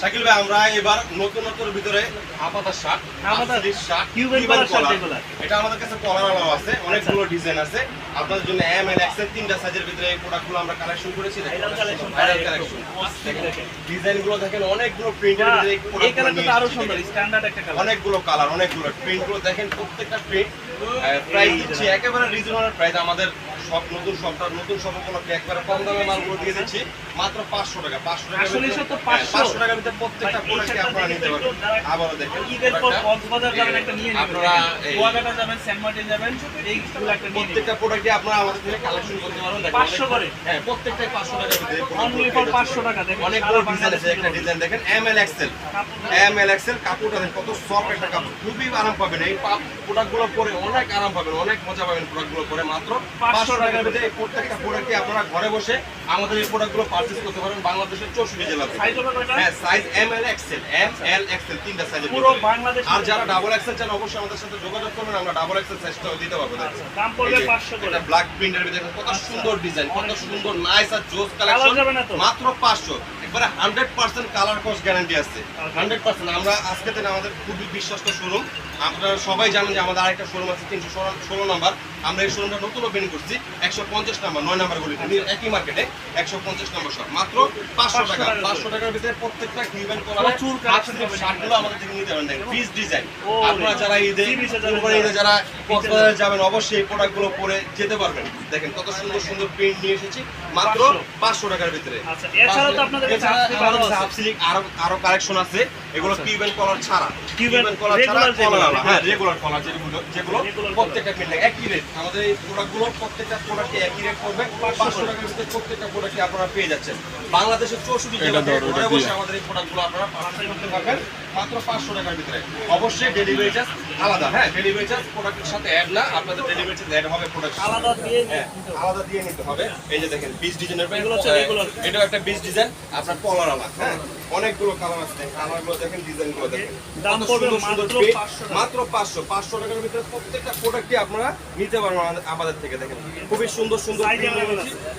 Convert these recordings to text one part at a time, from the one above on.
শাকিল ভাই আমরা এবার নতুন নতুন ভিতরে আপাতার শার্ট আফসারির শার্ট collar এগুলা। এটা আমাদের কাছে কলার আছে অনেকগুলো ডিজাইন আছে। আপনাদের জন্য এম এল এক্সেল তিনটা সাইজের ভিতরে এই প্রোডাক্টগুলো আমরা কালেকশন করেছি ভাইরাল কালেকশন অস্থির দেখেন। অনেকগুলো প্রিন্টের ভিতরে এই কালারটা তো আরও সুন্দর স্ট্যান্ডার্ড একটা কালার অনেকগুলো কালার অনেকগুলো প্রিন্টগুলো। দেখেন প্রত্যেকটা প্রিন্ট প্রাইস দিচ্ছি একেবারে রিজনেবল প্রাইস আমাদের সব নতুন সবটা নতুন সব উপলক্ষে একবারে কম দামে মালগুলো দিয়ে দিচ্ছি। মাত্র পাঁচশো টাকা পাঁচশো টাকা 500 পাঁচশো টাকার প্রত্যেকটা ভাই, এই প্রোডাক্টে শার্টটা আপনারা নিতে পারবেন। আবারও দেখেন। ঈদের পর কক্সবাজার যাবেন একটা নিয়ে নেবেন। আপনারা কুয়াকাটা যাবেন সেন্ট মার্টিন যাবেন এইগুলো একটা প্রত্যেকটা প্রোডাক্টে আপনারা আমাদের থেকে কালেকশন করতে পারবেন। 500 করে? হ্যাঁ প্রত্যেকটাই পাঁচশো টাকার ভিতরে অনলি ফর পাঁচশো টাকা দেখেন অনেকগুলো সারা ডিজাইন আছে একটা ডিজাইন দেখেন M L XL M L XL কাপড়টা দেখেন কত সফট একটা কাপড়। খুবই আরাম পাবেন। এই প্রোডাক্টগুলো পরে অনেক আরাম পাবেন অনেক মজা পাবেন প্রোডাক্টগুলো পরে। মাত্র 500 পাঁচশো টাকার টাকার ভিতরে প্রত্যেকটা প্রোডাক্টে আপনারা ঘরে বসে আমাদের এই প্রোডাক্টগুলো পারচেজ করতে পারেন বাংলাদেশের চৌষট্টি জেলা সাইজ হ্যাঁ size M L XL M L XL তিনটা সাইজ পুরো বাংলাদেশ আর যারা ডাবল এক্সেল চান অবশ্যই আমাদের সাথে যোগাযোগ করবেন আমরা ডাবল এক্সেল সাইজটাও দিতে পারব। আচ্ছা, দাম পড়বে 500 করে। ব্ল্যাক প্রিন্টের ভিতরে কত সুন্দর ডিজাইন কত সুন্দর। নাইস আর জোস কালেকশন? মাত্র 500 একবারে 100% কালার কস্ট গ্যারান্টি আছে। 100% আমরা আজকে দিন আমাদের খুবই বিশ্বস্ত শোরুম আপনারা সবাই জানেন যে আমাদের আরেকটা শোরুম আছে 316 নাম্বার আমরা এই শোরুমটা নতুন ওপেন করছি 150 নাম্বার 9 নাম্বার গলিতে একই মার্কেটে 150 নম্বর শপ মাত্র 500 টাকা 500 টাকার ভিতরে প্রত্যেকটা collection শার্টগুলো আমাদের থেকে নিতে পারেন। পিস ডিজাইন আপনারা যারা ঈদে ঈদে যারা। কক্সবাজারে যাবেন। অবশ্যই এই প্রোডাক্টগুলো পরে যেতে পারবেন। দেখেন কত সুন্দর সুন্দর প্রিন্ট নিয়ে এসেছি। মাত্র 500 500 টাকার ভিতরে। আচ্ছা, এছাড়াও তো আপনাদের আমাদের আরও কাছে আছে। হাফ স্লিভ আরও আরও কালেকশন আছে। এগুলো। কিউবেন কলার ছাড়া। কিউবেন কলার ছাড়া কলার হ্যাঁ রেগুলার কলার যেগুলো যেগুলো প্রত্যেকটা প্রিন্ট একই রেট আমাদের এই প্রোডাক্টগুলো প্রত্যেকটা প্রোডাক্টে একই রেট পড়বে। 500 টাকার ভিতরে প্রত্যেকটা প্রোডাক্টে আপনারা পেয়ে যাচ্ছেন। বাংলাদেশের 64 জেলা আমাদের এই প্রোডাক্টগুলো আপনারা পারচেজ করতে পারবেন। মাত্র 500 টাকার ভিতরে। অবশ্যই ডেলিভারি চার্জ আলাদা। হ্যাঁ ডেলিভারি চার্জ প্রোডাক্টের সাথে অ্যাড না আপনাদের ডেলিভারি চার্জ অ্যাড হবে প্রোডাক্ট আলাদা দিয়ে হ্যাঁ, আলাদা দিয়ে নিতে হবে। এই যে দেখেন বিচ ডিজাইনের regular। এটাও একটা বিচ ডিজাইন আপনার কলার আলা হ্যাঁ। অনেকগুলো কালার আছে কালারগুলো দেখেন ডিজাইনগুলো দেখেন। দাম পড়বে মাত্র print, 500 মাত্র 500 500 টাকার ভিতরে প্রত্যেকটা প্রোডাক্টই আপনারা নিতে পারবেন আমাদের- থেকে দেখেন। খুবই সুন্দর সুন্দর।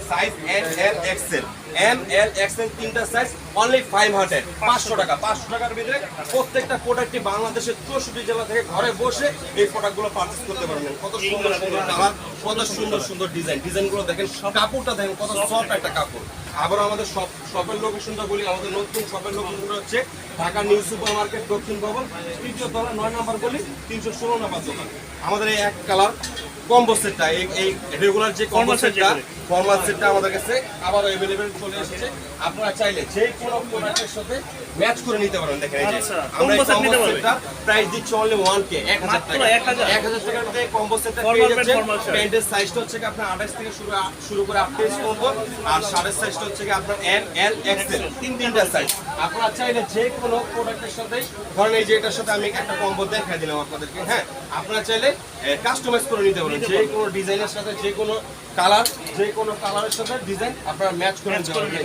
Size M L XL M, L XL তিনটা সাইজ অনলি 500 500 টাকা 500 টাকার ভিতরে প্রত্যেকটা প্রোডাক্টই বাংলাদেশের 64 জেলা থেকে ঘরে বসে এই প্রোডাক্টগুলো পারচেজ করতে পারবেন। কত সুন্দর সুন্দর কালার কত সুন্দর সুন্দর ডিজাইন ডিজাইনগুলো দেখেন, কাপড়টা দেখেন, কত সফট একটা কাপড়। আবার আমাদের শপ শপের লোকেশনটা বলি, আমাদের নতুন শপের লোকেশনটা হচ্ছে ঢাকা নিউ সুপার মার্কেট দক্ষিণ ভবন, তৃতীয় তলা, নয় নম্বর গলি, তিনশো ষোলো নম্বর দোকান। আমাদের এই এক কালার কম্বো সেটটা এই রেগুলার যে কম্বো সেটটা। ফর্মাল সেটটা আমাদের কাছে আবার অ্যাভেলেবেল চলে এসেছে। আপনারা চাইলে যে কোনো প্রোডাক্টের সাথে ম্যাচ করে নিতে পারেন। দেখেন এই যে আমরা কম্বো। সেটটা প্রাইস দিচ্ছি অনলি 1k 1000 টাকা। 1000 1000 টাকার মধ্যে কম্বো সেটটা পেয়ে যাচ্ছেন। প্যান্টের সাইজটা হচ্ছে কি আপনার 28 থেকে শুরু শুরু করে 38 পর্যন্ত আর শার্টের সাইজটা হচ্ছে কি আপনার এম এল এক্সেল তিন তিনটা সাইজ আপনারা চাইলে যে কোনো প্রোডাক্টের সাথে ধরেন এই যে এটার সাথে আমি একটা কম্বো দেখাই দিলাম আপনাদেরকে হ্যাঁ? আপনারা চাইলে কাস্টমাইজ করে নিতে পারেন। যে কোনো ডিজাইনের সাথে যে কোনো কালার যে কোনো কালারের সাথে ডিজাইন আপনারা ম্যাচ করে নিতে পারবেন।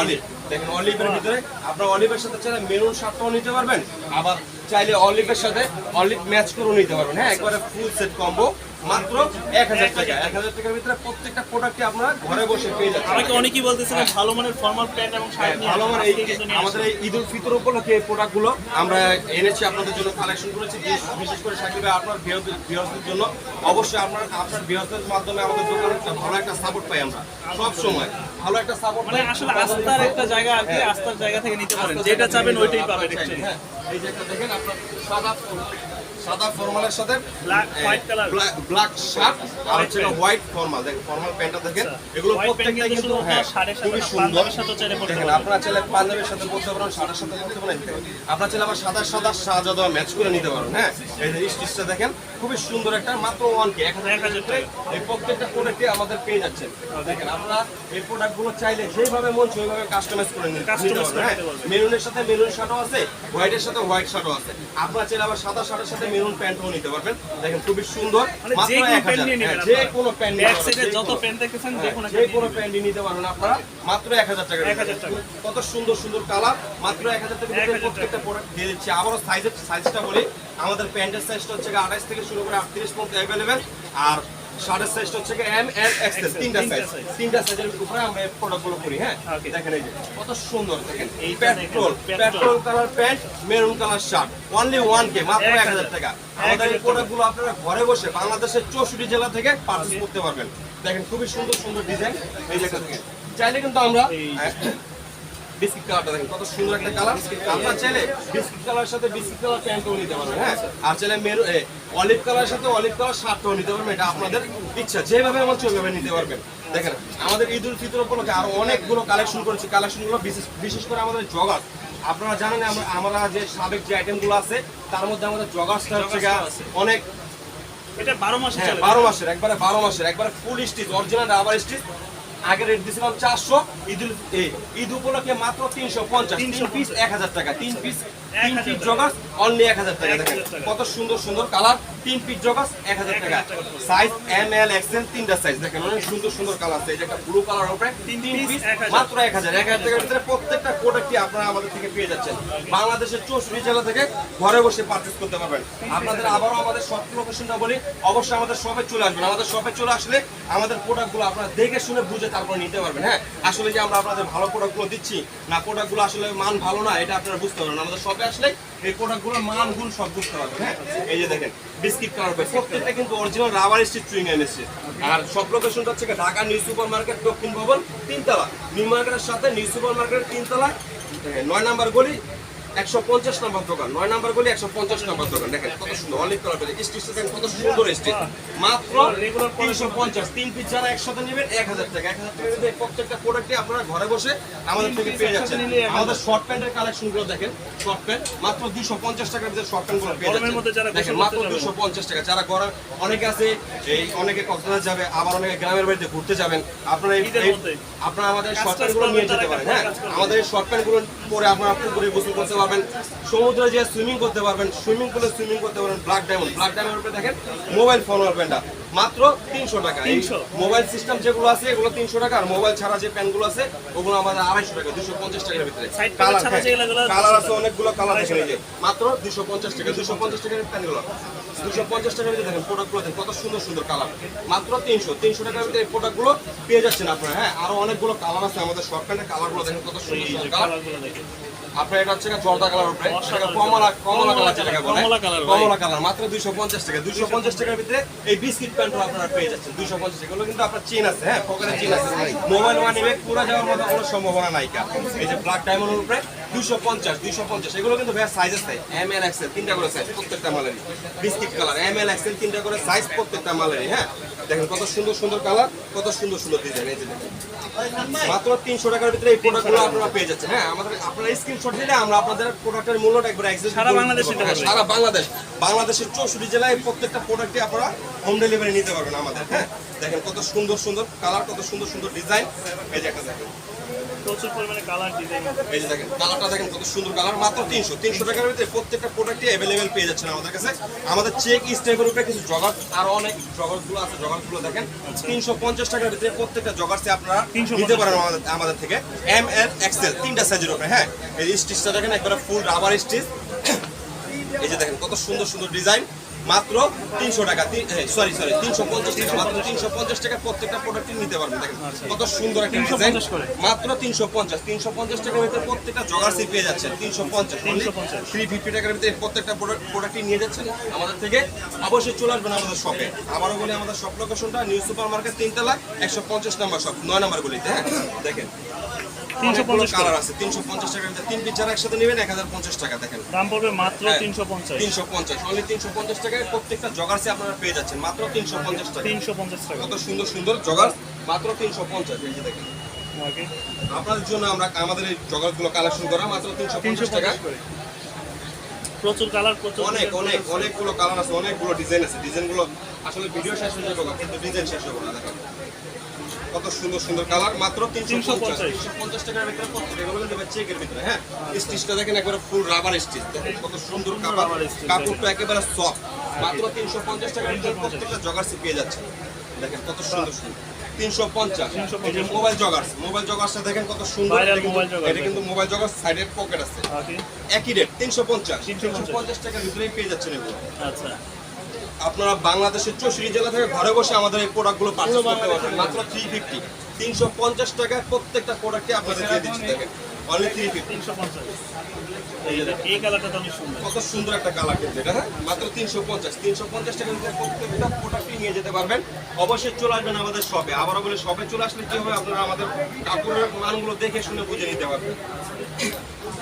অলিভ দেখেন অলিভের ভিতরে আপনারা অলিভের সাথে চাইলে মেরুন শার্টটাও নিতে পারবেন। আবার চাইলে অলিভের সাথে অলিভ ম্যাচ করেও নিতে পারবেন। হ্যাঁ একবারে ফুল সেট কম্বো মাত্র এক হাজার টাকা। এক হাজার টাকার ভিতরে প্রত্যেকটা প্রোডাক্টে আপনারা ঘরে বসে পেয়ে যাচ্ছেন আমাকে অনেকেই বলতেছিলেন ভালো মানের ফর্মাল প্যান্ট এবং শার্ট হ্যাঁ, ভালো মানে আজকে এই আমাদের এই ঈদ উল ফিতর উপলক্ষে এই প্রোডাক্টগুলো আমরা এনেছি আপনাদের জন্য কালেকশন করেছি বিশেষ- করে সাকিব আপনার বিহসদের জন্য। অবশ্যই আপনার আপনার বিহসদের মাধ্যমে আমাদের দোকানে ভালো একটা সাপোর্ট পাই আমরা সব সময়। ভালো একটা সাপোর্ট মানে আসলে আস্থার একটা জায়গা আর কি আস্থার জায়গা থেকে নিতে পারেন যেটা চাবেন ওইটাই পাবেন হ্যাঁ এই যে একটা দেখেন আপনার সাদা সাদা ফর্মালের সাথে। ব্ল্যাক শার্ট আর হচ্ছে হোয়াইট ফর্মাল দেখেন ফর্মাল প্যান্টটা দেখেন। এগুলো White pant প্রত্যেকটাই কিন্তু হ্যাঁ খুবই সুন্দর। দেখেন পারবেন। আপনারা চাইলে পাঞ্জাবির সাথে পরতে পারেন শার্টের সাথে পরতে পারেন আপনারা চাইলে আবার সাদা সাদা সাজা দেওয়া ম্যাচ করে নিতে পারেন হ্যাঁ? এই যে স্টিচটা দেখেন খুবই সুন্দর একটা মাত্র ওয়ান কে এক হাজার টাকা এই প্রত্যেকটা প্রোডাক্টে আমাদের পেয়ে যাচ্ছেন। দেখেন আপনারা এই প্রোডাক্টগুলো চাইলে যেভাবে মন সেইভাবে কাস্টমাইজ করে নিতে পারবেন হ্যাঁ? মেরুনের সাথে মেরুন শার্টও আছে হোয়াইটের সাথে হোয়াইট শার্টও আছে। আপনারা চাইলে আবার সাদা শার্টের সাথে মেরুন প্যান্টও নিতে পারবেন। দেখেন খুবই সুন্দর মানে যে কোনো প্যান্ট হ্যাঁ, যে কোনো প্যান্ট ব্যাক সাইডে যত প্যান্ট দেখতেছেন যে কোনো প্যান্টই নিতে পারবেন আপনারা। মাত্র এক হাজার টাকা 1000 কত সুন্দর সুন্দর কালার। মাত্র এক হাজার টাকা 1000 টাকা। প্রত্যেকটা প্রোডাক্ট দিয়ে দিচ্ছি। আবারও সাইজের সাইজটা বলি। আমাদের প্যান্টের সাইজটা হচ্ছে আঠাশ থেকে শুরু করে আটত্রিশ পর্যন্ত অ্যাভেলেবেল আর শার্টের সাইজটা হচ্ছে এম এল এক্সেল তিনটা সাইজ তিনটা সাইজের উপরে আমরা এই প্রোডাক্টগুলো করি হ্যাঁ? দেখেন এই যে কত সুন্দর দেখেন। দেখেন, petrol petrol colour pant maroon colour shirt only one K মাত্র এক হাজার। টাকা। আমাদের এই প্রোডাক্টগুলো আপনারা ঘরে বসে বাংলাদেশের চৌষট্টি জেলা থেকে পারচেস করতে পারবেন। দেখেন খুবই সুন্দর সুন্দর ডিজাইন এই যে দেখেন। চাইলে কিন্তু আমরা এই বিস্কিট কালারটা দেখেন কত সুন্দর একটা কালার। আপনার চাইলে বিস্কিট কালার সাথে বিস্কিট কালার প্যান্টও নিতে পারবেন হ্যাঁ? আর চাইলে মেরু অলিভ কালার সাথে অলিভ কালার শার্টটাও নিতে পারবেন এটা আপনাদের ইচ্ছা। যেভাবে আমার চলবে নিতে পারবেন। দেখেন আমাদের ঈদ উল ফিতর উপলক্ষে আরও অনেকগুলো কালেকশন করেছি। কালেকশনগুলো বিশেষ বিশেষ করে আমাদের জগার আপনারা জানেন আমরা যে সাবেক যে আইটেমগুলো আছে তার মধ্যে আমাদের জগার্সটা হচ্ছে। অনেক এটা বারো মাসে হ্যাঁ বারো মাসের একবারে বারো মাসের একবারে full stitch original rubber stitch আগে রেট দিয়েছিলাম চারশো, ঈদ ঈদ উপলক্ষে মাত্র তিনশো পঞ্চাশ। তিন পিস এক হাজার টাকা, তিন পিস তিন পিস জগাস অনলি এক হাজার টাকা দেখেন। কত সুন্দর সুন্দর কালার তিন পিস জগাস এক হাজার এক টাকা। সাইজ এম এল এক্সেল তিনটা সাইজ দেখেন অনেক সুন্দর সুন্দর কালার আছে। যে একটা ব্লু কালার উপরে তিন পিস। মাত্র এক হাজার। এক হাজার টাকার ভিতরে প্রত্যেকটা প্রোডাক্টই আপনারা আমাদের থেকে পেয়ে যাচ্ছেন। বাংলাদেশের চৌষট্টি জেলা থেকে ঘরে বসে পারচেস করতে পারবেন। আপনাদের আবারও আমাদের শপ লোকেশনটা বলি অবশ্যই আমাদের শপে চলে আসবেন। আমাদের শপে চলে আসলে আমাদের প্রোডাক্টগুলো আপনারা দেখে শুনে বুঝে তারপর নিতে পারবেন হ্যাঁ? আসলে যে আমরা আপনাদের ভালো প্রোডাক্টগুলো দিচ্ছি না প্রোডাক্টগুলো আসলে মান ভালো না এটা আপনারা বুঝতে পারবেন আমাদের শপে আসলে এই প্রোডাক্টগুলোর মান গুণ সব বুঝতে পারবেন। হ্যাঁ এই যে দেখেন, বিস্কিট কালার পাই প্রত্যেকটা কিন্তু অরিজিনাল রাবার স্টিচ চুইং এনেছে আর সব লোকেশনটা হচ্ছে ঢাকা নিউ সুপার মার্কেট দক্ষিণ ভবন, তিনতলা। নিউ মার্কেটের সাথে নিউ সুপার মার্কেটের তিনতলা। নয় নাম্বার গলি একশো পঞ্চাশ নম্বর দোকান। নয় নাম্বার গলি একশো পঞ্চাশ নম্বর দোকান। দেখেন কত সুন্দর। অলিভ কালার স্টিচটা দেখেন কত সুন্দর স্টিচ। মাত্র তিনশো পঞ্চাশ। তিন পিস যারা একসাথে নেবেন এক হাজার টাকা। এক হাজার টাকা দিয়ে প্রত্যেকটা প্রোডাক্টে আপনারা ঘরে বসে আমাদের থেকে পেয়ে যাচ্ছেন। আমাদের শর্ট প্যান্টের দেখেন। শর্ট প্যান্ট মাত্র দুশো পঞ্চাশ টাকার ভিতরে শর্ট পেয়ে যাচ্ছেন। দেখেন মাত্র। দুশো পঞ্চাশ টাকা। যারা অনেকে আছে এই অনেকে কক্সবাজার যাবে আবার অনেকে গ্রামের বাড়িতে ঘুরতে যাবেন। আপনারা। আপনারা আমাদের শর্ট নিয়ে যেতে পারেন হ্যাঁ। আমাদের শর্ট প্যান্টগুলো পরে আপনারা পুকুরে গোসল করতে পারবেন সমুদ্রে যে সুইমিং করতে পারবেন সুইমিং পুলে সুইমিং করতে পারবেন ব্ল্যাক ডায়মন্ড ব্ল্যাক ডায়মন্ড উপরে দেখেন মোবাইল ফোন প্যান্টটা মাত্র তিনশো টাকা। এই 300 মোবাইল সিস্টেম যেগুলো আছে এগুলো তিনশো টাকা। আর মোবাইল ছাড়া যে প্যান্টগুলো আছে ওগুলো আমাদের আড়াইশো টাকা দুশো পঞ্চাশ টাকার ভিতরে। কালার কালার আছে অনেকগুলো কালার দেখেন এই যে। মাত্র দুশো পঞ্চাশ টাকা দুশো পঞ্চাশ টাকার প্যান্টগুলো দুশো পঞ্চাশ টাকার ভিতরে দেখেন প্রোডাক্টগুলো দেখেন কত সুন্দর সুন্দর কালার মাত্র তিনশো তিনশো টাকার ভিতরে এই প্রোডাক্টগুলো পেয়ে যাচ্ছেন আপনারা হ্যাঁ। আরও অনেকগুলো কালার আছে আমাদের শর্ট প্যান্টের কালারগুলো দেখেন কত সুন্দর সুন্দর কালার আপনার এটা হচ্ছে জর্দা কালার উপরে সেটা কমলা কমলা কালার যেটাকে বলে। কমলা কালার মাত্র দুইশো পঞ্চাশ টাকা। দুইশো পঞ্চাশ টাকার ভিতরে এই বিস্কিট প্যান্ট আপনারা পেয়ে যাচ্ছেন। 250 টাকা। এগুলো কিন্তু আপনার চেন আছে হ্যাঁ পকেটে চেন আছে। মোবাইল ওয়ান ব্যাগ পুরো যাওয়ার মতো কোনো সম্ভাবনা নাই এই যে ব্ল্যাক ডায়মন্ডের উপরে 250 250 এগুলো কিন্তু ভাই সাইজ আছে এম এল এক্সেল তিনটা করে সাইজ প্রত্যেকটা মালেরই। Biscuit colour M L XL তিনটা করে সাইজ প্রত্যেকটা মালেরই হ্যাঁ? দেখেন কত সুন্দর সুন্দর কালার কত সুন্দর সুন্দর ডিজাইন এই যে মাত্র তিনশো টাকার ভিতরে এই প্রোডাক্টগুলো আপনারা পেয়ে যাচ্ছেন হ্যাঁ? আমাদের আপনারা স্ক্রিনশট দিলে আমরা আপনাদের প্রোডাক্টের মূল্যটা একবার সারা বলে বাংলাদেশে। সারা বাংলাদেশের চৌষট্টি জেলায় প্রত্যেকটা প্রোডাক্টে আপনারা হোম ডেলিভারি নিতে পারবেন আমাদের হ্যাঁ? দেখেন কত সুন্দর সুন্দর কালার কত সুন্দর সুন্দর ডিজাইন এই যে একটা দেখেন। প্রচুর পরিমাণে কালার ডিজাইন এই যে দেখেন কালারটা দেখেন কত সুন্দর কালার মাত্র তিনশো। তিনশো টাকার ভিতরে প্রত্যেকটা প্রোডাক্টই অ্যাভেলেবেল পেয়ে যাচ্ছেন আমাদের কাছে। আমাদের চেক স্টেপের উপরে কিছু জগার আরও অনেক জগারগুলো আছে জগারগুলো দেখেন। তিনশো পঞ্চাশ টাকার ভিতরে প্রত্যেকটা জগার্সে আপনারা 350 নিতে পারেন আমাদের আমাদের থেকে। এম এল এক্সেল তিনটা সাইজের উপরে হ্যাঁ? এই স্টিচটা দেখেন একবারে ফুল রাবার স্টিচ এই যে দেখেন কত সুন্দর সুন্দর ডিজাইন মাত্র তিনশো টাকা সরি সরি তিনশো পঞ্চাশ টাকা মাত্র তিনশো পঞ্চাশ টাকা প্রত্যেকটা প্রোডাক্ট নিতে পারবেন। দেখেন কত সুন্দর একটা ডিজাইন মাত্র তিনশো পঞ্চাশ তিনশো পঞ্চাশ টাকার ভিতরে প্রত্যেকটা জগার্সি পেয়ে যাচ্ছেন। তিনশো পঞ্চাশ 350 থ্রি ফিফটি টাকার ভিতরে প্রত্যেকটা প্রোডাক্টই নিয়ে যাচ্ছেন। আমাদের থেকে অবশ্যই চলে আসবেন আমাদের শপে আবারও বলি আমাদের শপ লোকেশনটা নিউ সুপার মার্কেট তিনতলা একশো পঞ্চাশ নাম্বার শপ নয় নাম্বার গলিতে হ্যাঁ? দেখেন 350 কালার আছে তিনশো পঞ্চাশ টাকার তিন পিস যারা একসাথে নেবেন এক হাজার পঞ্চাশ টাকা দেখেন। দাম পড়বে মাত্র হ্যাঁ। তিনশো পঞ্চাশ। তিনশো পঞ্চাশ। অনলি তিনশো পঞ্চাশ টাকায় প্রত্যেকটা জগার্সে আপনারা পেয়ে যাচ্ছেন মাত্র তিনশো পঞ্চাশ টাকা। তিনশো পঞ্চাশ টাকা। কত সুন্দর সুন্দর জগার মাত্র তিনশো পঞ্চাশ। এই যে দেখেন। আপনাদের জন্য আমরা আমাদের এই জগারগুলো কালেকশন করা মাত্র তিনশো পঞ্চাশ টাকা। প্রচুর কালার প্রচুর অনেক অনেক। অনেকগুলো কালার আছে অনেকগুলো ডিজাইন আছে। ডিজাইনগুলো আসলে ভিডিও শেষ হয়ে যাবে কিন্তু ডিজাইন শেষ হবে না দেখেন। কত সুন্দর সুন্দর কালার? মাত্র তিনশো পঞ্চাশ। 350 তিনশো পঞ্চাশ টাকার ভিতরে এগুলো কিন্তু চেকের ভিতরে হ্যাঁ? স্টিচটা দেখেন একবারে ফুল রাবার স্টিচ দেখেন কত সুন্দর কাপড়। কাপড়টা একেবারে সফট মাত্র তিনশো পঞ্চাশ টাকার ভিতরে প্রত্যেকটা জগার্সি পেয়ে যাচ্ছে দেখেন কত সুন্দর সুন্দর। তিনশো পঞ্চাশ। 350 মোবাইল জগার্স মোবাইল জগার্সটা দেখেন কত সুন্দর। Viral এটা কিন্তু- mobile joggers, এটা কিন্তু মোবাইল জগার্স সাইডের পকেট আছে। একই রেট তিনশো পঞ্চাশ। তিনশো 350 পঞ্চাশ টাকার ভিতরেই পেয়ে যাচ্ছেন এগুলো। আচ্ছা। আপনারা বাংলাদেশের চৌষট্টি জেলা থেকে ঘরে বসে আমাদের এই প্রোডাক্টগুলো পারচেজ করতে পারবেন। মাত্র থ্রি ফিফটি তিনশো পঞ্চাশ টাকায় প্রত্যেকটা প্রোডাক্টে আপনাদের দিয়ে দিচ্ছি দেখেন। অনলি থ্রি ফিফটি কত সুন্দর একটা কালার কিন্তু এটা হ্যাঁ? মাত্র তিনশো পঞ্চাশ। তিনশো পঞ্চাশ টাকা প্রত্যেকটা প্রোডাক্টই নিয়ে যেতে পারবেন। অবশ্যই চলে আসবেন আমাদের শপে আবারও বলে শপে চলে আসলে কি হবে? আপনারা আমাদের কাপড়ের মানগুলো দেখে শুনে বুঝে নিতে পারবেন।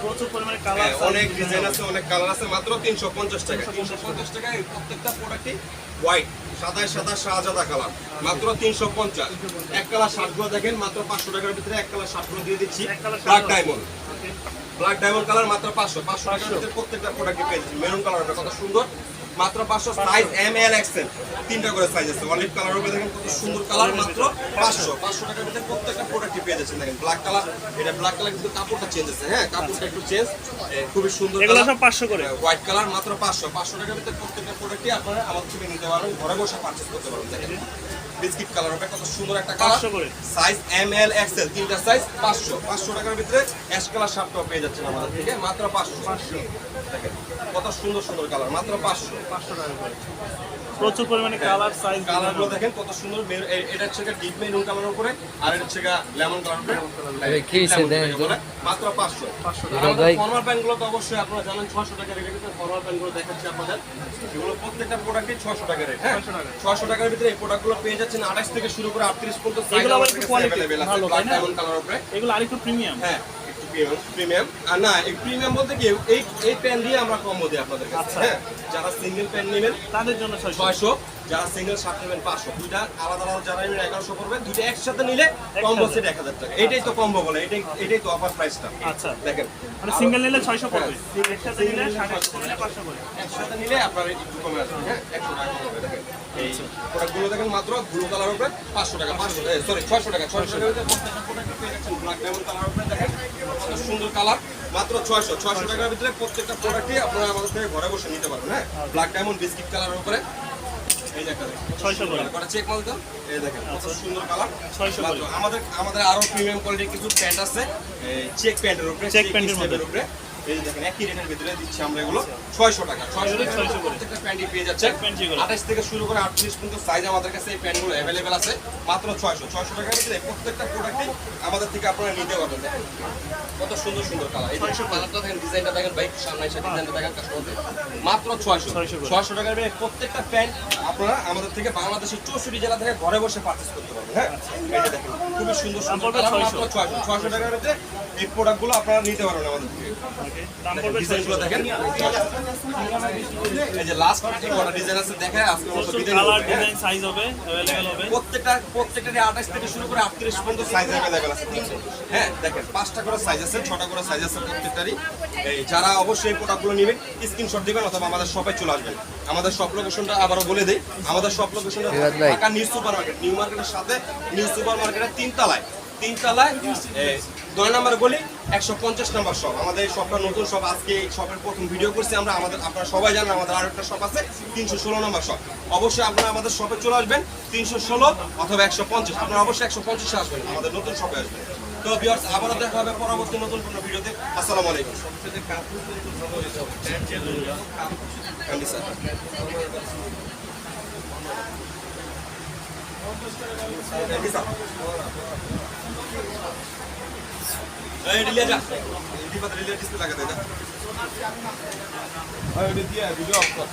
প্রচুর পরিমাণে কালার অনেক ডিজাইন আছে অনেক কালার আছে মাত্র তিনশো পঞ্চাশ টাকা তিনশো পঞ্চাশ টাকায় প্রত্যেকটা প্রোডাক্টই হোয়াইট সাদায় সাদা শাহজাদা কালার মাত্র তিনশো পঞ্চাশ। এক কালার শার্টগুলো দেখেন মাত্র পাঁচশো টাকার ভিতরে এক কালার শার্টগুলো দিয়ে দিচ্ছি black diamond black diamond colour মাত্র পাঁচশো। পাঁচশো টাকার ভিতরে প্রত্যেকটা প্রোডাক্টই পেয়ে যাচ্ছি। মেরুন কালারটা কত সুন্দর। মাত্র পাঁচশো সাইজ এম এল এক্সেল তিনটা করে সাইজ আছে। অলিভ কালার উপরে দেখেন কত সুন্দর কালার মাত্র পাঁচশো। পাঁচশো টাকার ভিতরে প্রত্যেকটা প্রোডাক্টই পেয়ে যাচ্ছেন দেখেন ব্ল্যাক কালার এটা ব্ল্যাক কালার কিন্তু কাপড়টা চেঞ্জ আছে হ্যাঁ? কাপড়টা একটু চেঞ্জ খুবই সুন্দর এগুলো সব পাঁচশো করে। হোয়াইট কালার মাত্র পাঁচশো। পাঁচশো টাকার ভিতরে প্রত্যেকটা প্রোডাক্টই আপনারা আমার থেকে নিতে পারবেন ঘরে বসে পারচেস করতে পারবেন দেখেন। বিস্কিট কালার হবে কত সুন্দর একটা colour size M L XL তিনটা সাইজ পাঁচশো। পাঁচশো টাকার ভিতরে অ্যাশ কালার শার্টটাও পেয়ে যাচ্ছেন আমাদের থেকে মাত্র পাঁচশো। পাঁচশো। দেখেন কত সুন্দর সুন্দর কালার মাত্র পাঁচশো। পাঁচশো টাকা করে। প্রচুর পরিমাণে কালার সাইজ কালারগুলো দেখেন কত সুন্দর এটা হচ্ছে ডিপ মেরুন কালার উপরে আর এটা হচ্ছে লেমন কালার উপরে। আরে কি দেন মাত্র পাঁচশো। ফর্মাল প্যান্টগুলো তো অবশ্যই আপনারা জানেন ছশো টাকা রেটের ভিতরে ফর্মাল প্যান্টগুলো দেখাচ্ছি আপনাদের। এগুলো প্রত্যেকটা প্রোডাক্টই ছশো টাকা রেট হ্যাঁ? 600 ছশো টাকার ভিতরে এই প্রোডাক্টগুলো পেয়ে যাচ্ছেন আঠাশ থেকে শুরু করে আটত্রিশ পর্যন্ত সাইজ এগুলো আবার একটু কাছে অ্যাভেলেবেল আছে ভালো, ব্ল্যাক তাই না? ডায়মন্ড কালার উপরে। এগুলো আরেকটু প্রিমিয়াম হ্যাঁ। প্রিমিয়াম আর না এই প্রিমিয়াম বলতে কি এই এই প্যান দিয়ে আমরা দিই আপনাদের কাছে আচ্ছা। হ্যাঁ? যারা সিঙ্গেল প্যান নেবেন তাদের জন্য ছয়শো। ছয়শো। যারা সিঙ্গেল শার্ট নেবেন পাঁচশো। দুইটা আলাদা আলাদা যারা নেবেন এগারোশো পড়বে দুইটা একসাথে নিলে কম্বো সেট এক হাজার টাকা। এটাই তো কম্বো বলে এটাই এটাই তো অফার প্রাইসটা আচ্ছা। দেখেন। মানে সিঙ্গেল নিলে ছয়শো পড়বে। একসাথে নিলে সাড়ে আটশো নিলে পাঁচশো করে একসাথে নিলে আপনার একটু কমে আসবে হ্যাঁ? একশো টাকা কমে দেখেন। এই প্রোডাক্টগুলো দেখেন মাত্র ব্লু কালার উপরে পাঁচশো টাকা পাঁচশো সরি ছয়শো টাকা ছয়শো টাকা। ব্ল্যাক ডায়মন্ড কালার উপরে দেখেন। সুন্দর কালার। মাত্র ছয়শো ছয়শো টাকার ভিতরে প্রত্যেকটা প্রোডাক্টই আপনারা আমাদের থেকে ঘরে বসে নিতে পারবেন হ্যাঁ? ব্ল্যাক ডায়মন্ড বিস্কিট কালারের উপরে। আমাদের আমাদের আরও প্রিমিয়াম কোয়ালিটির কিছু প্যান্ট আছে। চেক প্যান্টের উপরে চেক প্যান্টের উপরে। এই দেখেন একই রেটের ভিতরে দিচ্ছি আমরা এগুলো। ছয়শো টাকা ছয়শো টাকা। 600 করে। প্রত্যেকটা প্যান্টই পেয়ে যাচ্ছে। Check pant যেগুলো। আঠাশ থেকে শুরু করে আটত্রিশ পর্যন্ত সাইজ আমাদের কাছে এই প্যান্টগুলো অ্যাভেলেবেল আছে। মাত্র ছয়শো। ছয়শো টাকার ভিতরে প্রত্যেকটা প্রোডাক্টই আমাদের থেকে আপনারা নিতে পারবেন। কত সুন্দর সুন্দর কালার এই ছয়শো কালারটা দেখেন ডিজাইনটা দেখেন বাইক সামনে এসে ডিজাইনটা দেখেন কাস্টমারদের মাত্র ছয়শো। ছয়শো টাকার ভিতরে প্রত্যেকটা প্যান্ট আপনারা আমাদের থেকে বাংলাদেশের চৌষট্টি জেলা থেকে ঘরে বসে পারচেস করতে পারবেন। হ্যাঁ? দেখেন খুবই সুন্দর সুন্দর পড়বে কালার 600 মাত্র ছয়শো। ছয়শো। টাকার ভিতরে এই প্রোডাক্টগুলো আপনারা নিতে পারবেন আমাদের থেকে। হ্যাঁ? ডিজাইন সাইজ হবে অ্যাভেলেবেল হবে। প্রত্যেকটা প্রত্যেকটা আঠাশ থেকে শুরু করে আটত্রিশ পর্যন্ত সাইজ অ্যাভেলেবেল আছে। হ্যাঁ দেখেন পাঁচটা করে সাইজ আছে ছটা করে সাইজ আছে প্রত্যেকটারই। যারা অবশ্যই এই প্রোডাক্টগুলো নেবেন স্ক্রিনশট দিবেন অথবা আমাদের শপে চলে আসবেন। আমাদের শপ লোকেশনটা আবারও বলে দিই আমাদের শপ লোকেশনটা Dhaka new super market new মার্কেটের সাথে নিউ সুপার মার্কেটের তিনতলায় তিনতলায় নয় নম্বর গলি, একশো পঞ্চাশ নম্বর শপ আমাদের শপটা নতুন শপ আজকে এই শপের প্রথম ভিডিও করছি আমরা। আমাদের আপনারা সবাই জানেন আমাদের আরও একটা শপ আছে, তিনশো ষোলো নম্বর শপ অবশ্যই আপনারা আমাদের শপে চলে আসবেন, তিনশো ষোলো অথবা একশো পঞ্চাশ। আপনারা অবশ্যই একশো পঞ্চাশে আসবেন, আমাদের নতুন শপে আসবেন। তো বিয়ার্স আবারও দেখা হবে পরবর্তী নতুন কোনো ভিডিওতে আসসালামু আলাইকুম। ভিডিও অফ কর